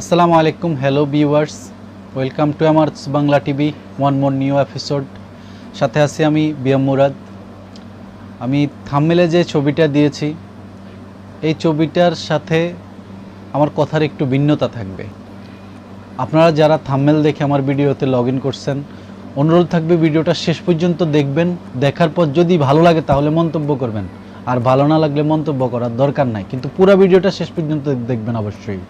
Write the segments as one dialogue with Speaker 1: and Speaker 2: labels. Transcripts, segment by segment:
Speaker 1: আসসালামু আলাইকুম hello viewers welcome to আমার Bangla TV one more new episode সাথে আছি আমি বিএম মুরাদ। আমি থাম্মেলে যে ছবিটা দিয়েছি, এই ছবিটার সাথে আমার কথার একটু ভিন্নতা থাকবে। আপনারা যারা থাম্মেল দেখে আমার ভিডিওতে লগ ইন করছেন, অনুরোধ থাকবে ভিডিওটা শেষ পর্যন্ত দেখবেন, দেখার পর যদি ভালো লাগে তাহলে মন্তব্য করবেন। আর ভালো না লাগলে মন্তব্য করার দরকার নাই, কিন্তু পুরো ভিডিওটা শেষ পর্যন্ত দেখবেন অবশ্যই।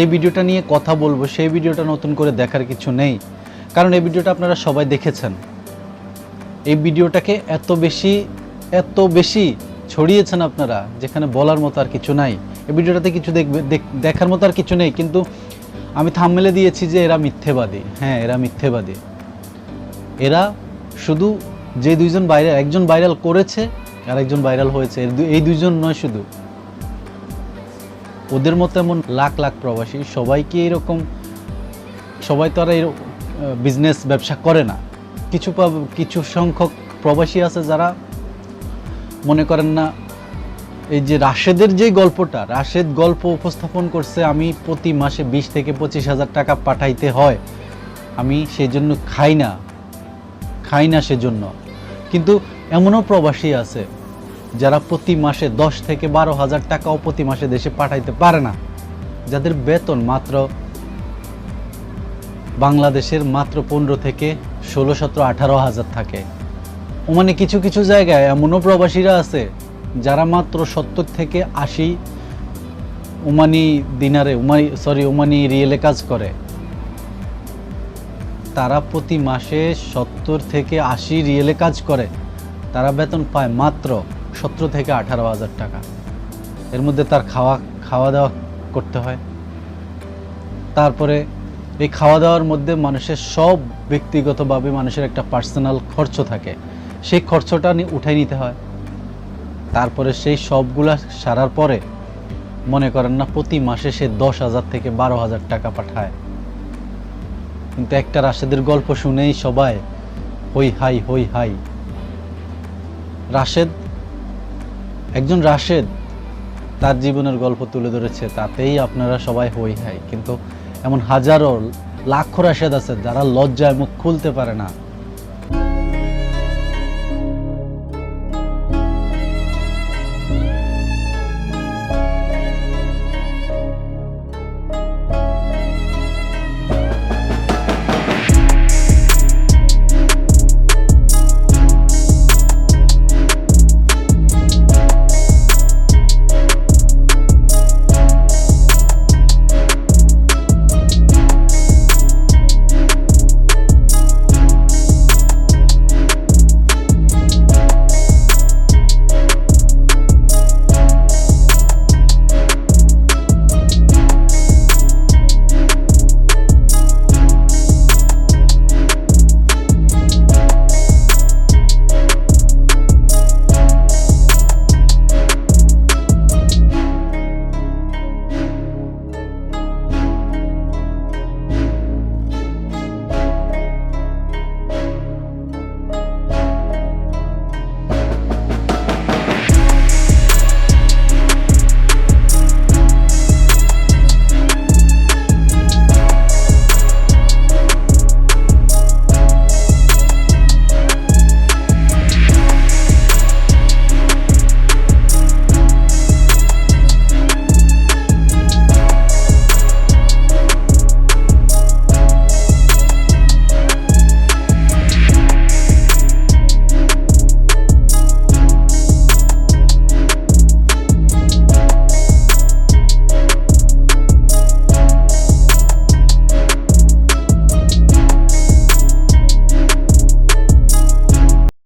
Speaker 1: যে ভিডিওটা নিয়ে কথা বলব, সেই ভিডিওটা নতুন করে দেখার কিছু নেই। কারণ এই ভিডিওটা আপনারা সবাই দেখেছেন। এই ভিডিওটাকে এত বেশি এত বেশি ছড়িয়েছেন আপনারা, যেখানে বলার মতো আর কিছু নাই। এই ভিডিওটাতে কিছু দেখবে, দেখ- দেখার মতো আর কিছু নেই, কিন্তু আমি থামমেলে দিয়েছি যে এরা মিথ্যেবাদী। হ্যাঁ এরা মিথ্যেবাদী। এরা শুধু যে দুইজন ভাইরাল একজন ভাইরাল করেছে আর একজন ভাইরাল হয়েছে। এই দুইজন নয় শুধু। ওদের মতো এমন লাখ লাখ প্রবাসী, সবাইকে এরকম, সবাই তো আর বিজনেস ব্যবসা করে না। কিছু কিছু সংখ্যক প্রবাসী আছে যারা মনে করেন না, এই যে রাশেদের যে গল্পটা, রাশেদ গল্প উপস্থাপন করছে, আমি প্রতি মাসে বিশ থেকে পঁচিশ হাজার টাকা পাঠাইতে হয়। আমি সেই জন্য খাই না খাই না সেজন্য। কিন্তু এমনও প্রবাসী আছে যারা প্রতি মাসে দশ থেকে বারো হাজার টাকাও প্রতি মাসে দেশে পাঠাইতে পারে না, যাদের বেতন মাত্র বাংলাদেশের মাত্র পনেরো থেকে ষোলো, সতেরো, আঠারো হাজার থাকে। ওমানে কিছু কিছু জায়গায় এমনও প্রবাসীরা আছে, যারা মাত্র সত্তর থেকে আশি ওমানি দিনারে ওমানি সরি ওমানি রিয়েলে কাজ করে। তারা প্রতি মাসে সত্তর থেকে আশি রিয়েলে কাজ করে, তারা বেতন পায় মাত্র সতেরো থেকে আঠারো হাজার টাকা। এর মধ্যে তার খাওয়া খাওয়া দাওয়া করতে হয়। তারপরে এই খাওয়া দাওয়ার মধ্যে মানুষের সব ব্যক্তিগতভাবে মানুষের একটা পার্সোনাল খরচ থাকে। সেই খরচটা উঠাই নিতে হয়। তারপরে সেই সবগুলা সারার পরে মনে করেন না প্রতি মাসে সে দশ হাজার থেকে বারো হাজার টাকা পাঠায়। কিন্তু একটা রাশেদের গল্প শুনেই সবাই, হই হাই হই হাই। রাশেদ একজন রাশেদ তার জীবনের গল্প তুলে ধরেছে, তাতেই আপনারা সবাই হই হাই। কিন্তু এমন হাজারো, লাখ রাশেদ আছে যারা লজ্জায় মুখ খুলতে পারে না।